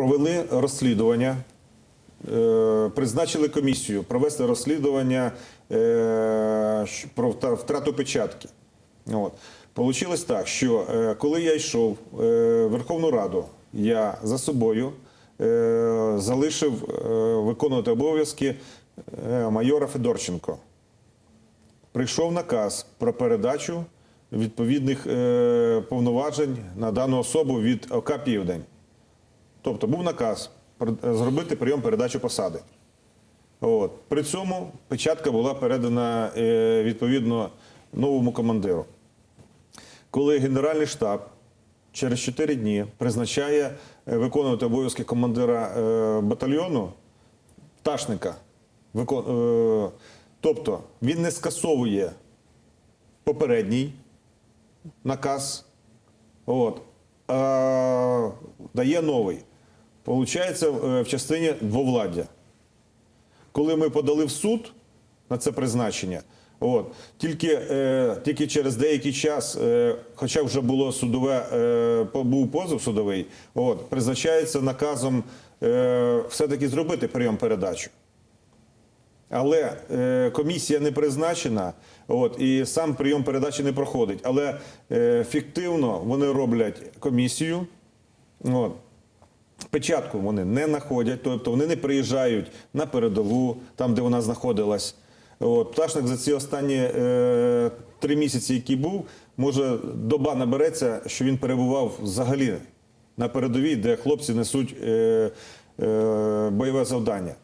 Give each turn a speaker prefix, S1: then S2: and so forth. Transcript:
S1: провели розслідування, е, призначили комісію провести розслідування е, про втрату печатки. Получилось так, що е, коли я йшов в Верховну Раду, я за собою залишив виконувати обов'язки майора Федорченко. Прийшов наказ про передачу відповідних повноважень на дану особу від ОК Південь. Тобто був наказ зробити прийом передачу посади. От. При цьому печатка була передана е, відповідно новому командиру. Коли Генеральний штаб через 4 дні призначає е, виконувати обов'язки командира е, батальйону, пташника, е, тобто він не скасовує попередній наказ, от, дає новий. Получається е, в частині двовладдя. Коли ми подали в суд на це призначення, от, тільки, е, тільки через деякий час, е, хоча вже було судове, е, був позов судовий, от, призначається наказом е, все-таки зробити прийом передачу. Але е, комісія не призначена, от, і сам прийом передачі не проходить. Але е, фіктивно вони роблять комісію. От, печатку вони не знаходять, тобто вони не приїжджають на передову, там, де вона знаходилась. От, пташник за ці останні е, три місяці, які був, може доба набереться, що він перебував взагалі на передовій, де хлопці несуть е, е, бойове завдання.